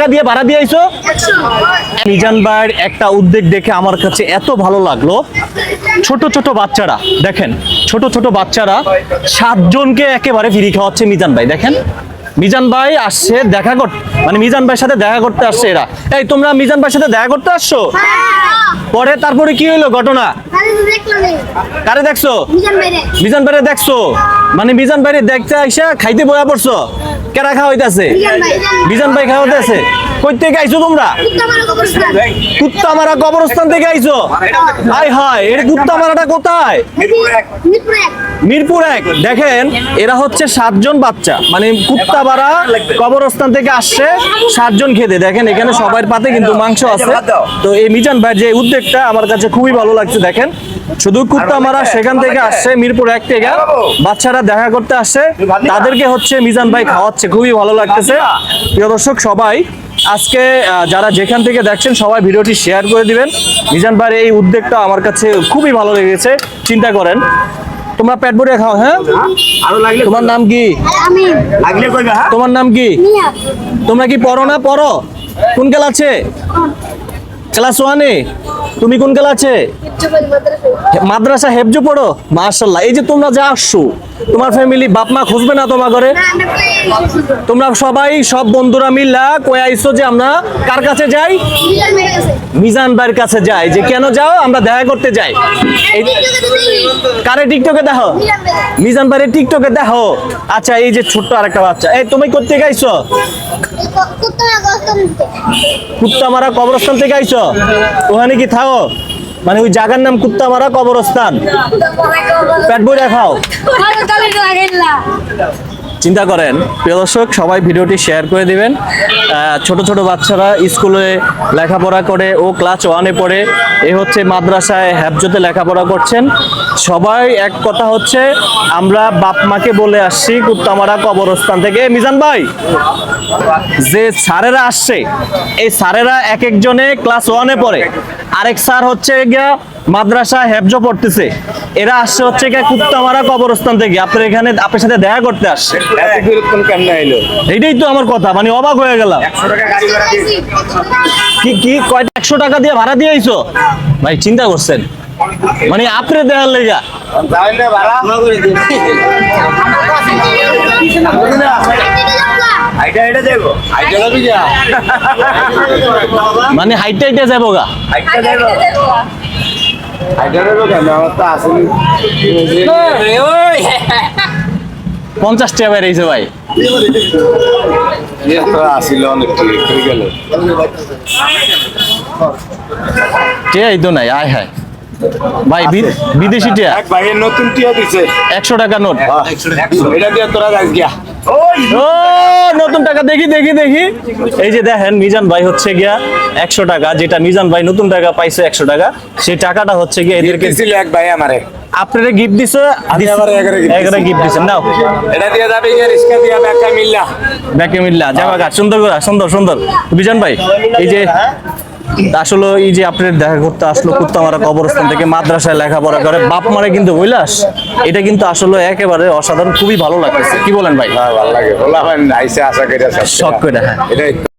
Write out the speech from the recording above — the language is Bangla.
টাকা দিয়ে ভাড়া দিয়ে আইছো? মিজান ভাইয়ের একটা উদ্যোগ দেখে আমার কাছে এত ভালো লাগল। ছোট ছোট বাচ্চারা দেখেন ছোট ছোট বাচ্চারা সাতজনকে একেবারে ফ্রি খাওয়াচ্ছে মিজান ভাই দেখেন। মিজান ভাই আসছে দেখা করতে মানে মিজান ভাইয়ের সাথে দেখা করতে আসছে এরা। এই তোমরা মিজান ভাইয়ের সাথে দেখা করতে আসছো? পরে তারপরে কি হইল ঘটনা? কারে দেখছ? মিজান ভাইরে দেখছ? মানে মিজান ভাইরে দেখতে আইসা খাইতে বয়া পড়ছো? কেরা খাওয়াইতেছে? বিজন ভাই। খাওয়া হইতাছে কই থেকে আইছো তোমরা কুত্তা মারা কবরস্থান থেকে আইছো? হাই হাই এর কুত্তা মারাটা কোথায়? মিরপুর এক। দেখেন এরা হচ্ছে সাতজন বাচ্চা। মানে কুত্তাবাড়া কবরস্থান থেকে আসছে সাতজন খেতে। দেখেন এখানে সবার পাতে কিন্তু মাংস আছে। তো এই মিজান ভাই যে উদ্যোগটা আমার কাছে খুবই ভালো লাগছে দেখেন। শুধু কুত্তামারা সেখান থেকে আসছে মিরপুর এক থেকে। বাচ্চারা দেখা করতে আসছে। তাদেরকে হচ্ছে মিজান ভাই খাওয়াচ্ছে। খুবই ভালো লাগতেছে। প্রিয় দর্শক সবাই আজকে যারা যেখান থেকে দেখছেন সবাই ভিডিওটি শেয়ার করে দিবেন। মিজান ভাইয়ের এই উদ্যোগটা আমার কাছে খুবই ভালো লেগেছে চিন্তা করেন। তোমরা পেট ভরে খাও হ্যাঁ? আরও লাগলে তোমার নাম কি? আমি লাগলে কইবা হ্যাঁ? তোমার নাম কি? মিয়া। তোমরা কি পড়ো না? পড়ো। কোন ক্লাসে? ক্লাস ওয়ানে? তুমি কোন ক্লাসে? মাদ্রাসা হেপজু পড়ো? মার্শাল্লাহ এই যে তোমরা যা আসছো, তোমার ফ্যামিলি বাপ মা খুঁজবে না তোমার ঘরে? তোমরা সবাই সব বন্ধুরা মিল্লা কয়ে আইসো যে আমরা কার কাছে যাই? মিজান ভাইয়ের কাছে যাই যে কেন যাও, আমরা দেখা করতে যাই। কারে টিকটকে দেখো? মিজান ভাইয়ের টিকটকে দেখো। আচ্ছা এই যে ছোট্ট আরেকটা বাচ্চা। এই, তুমি থেকে আইছো? কুত্তামারা কবরস্থান থেকে আইছো? ওখানে কি থাকো? মানে ওই জায়গার নাম কুত্তামারা কবরস্থান। পেট বইরা খাও। চিন্তা করেন। প্রিয় দর্শক, সবাই ভিডিওটি শেয়ার করে দিবেন। ছোট ছোট বাচ্চারা স্কুলে লেখাপড়া করে ও ক্লাস ওয়ানে পড়ে, এ হচ্ছে মাদ্রাসায় হ্যাবজতে লেখাপড়া করছেন। সবাই এক কথা হচ্ছে, আমরা বাপ মাকে বলে আসছি কুত্তামারা কবরস্থান থেকে। মিজান ভাই, যে স্যারেরা আসছে, এই স্যারেরা এক একজনে ক্লাস ওয়ানে পড়ে। আরেক স্যার হচ্ছে গিয়া মাদ্রাসা হেফজ পড়তেছে। এরা আসছে হচ্ছে কুত্তামারা কবরস্থান থেকে। আপনার এখানে আপনার সাথে দেখা করতে আসছে। এইটাই তো আমার কথা মানে অবাক হয়ে গেলাম। কি কি, কয়টা? একশো টাকা দিয়ে ভাড়া দিয়ে আইছো? ভাই, চিন্তা করছেন। মানে আপনি দেওয়ার লেগা। যাবি মানে হাইটে হাইটে যাব গা। আইটা দেবো আইটা দেবো কেন আমার তো আসেনি পঞ্চাশ টাকা বেরিয়েছে ভাই। ইয়ে তো আসিল অনেক ঠিক গেল। টিয়া এই তো নাই? আয় হায়। ভাই বিদেশি টিয়া? এক ভাইয়ের নতুন টিয়া দিছে। একশো টাকা নোট। একশো। এটা দিয়ে তোরা যাস গিয়া। ও নতুন টাকা দেখি দেখি দেখি। এই যে দেখেন মিজান ভাই হচ্ছে গিয়া একশো টাকা। যেটা মিজান ভাই নতুন টাকা পাইছে একশো টাকা সেই টাকাটা হচ্ছে গিয়া এদেরকে দিছিল এক ভাই আমারে। আপনারা গিফট দিছে আমি আবার এগারো গিফট দিছেন নাও। এটা দিয়ে যাবে গিয়া রিস্কা দিয়া ব্যাকা মিল্লা। ব্যাকে মিল্লা যাবা সুন্দর সুন্দর সুন্দর। বিজান ভাই এই যে আসলে এই যে আপনার দেখা করতে আসলো কুত্তামারা কবরস্থান থেকে মাদ্রাসায় লেখাপড়া করে বাপ মারে কিন্তু বইলাস এটা কিন্তু আসলে একেবারে অসাধারণ খুবই ভালো লাগতেছে। কি বলেন ভাই? ভালো লাগে। বলা হয় আইসে আশা করে শখ করে হ্যাঁ।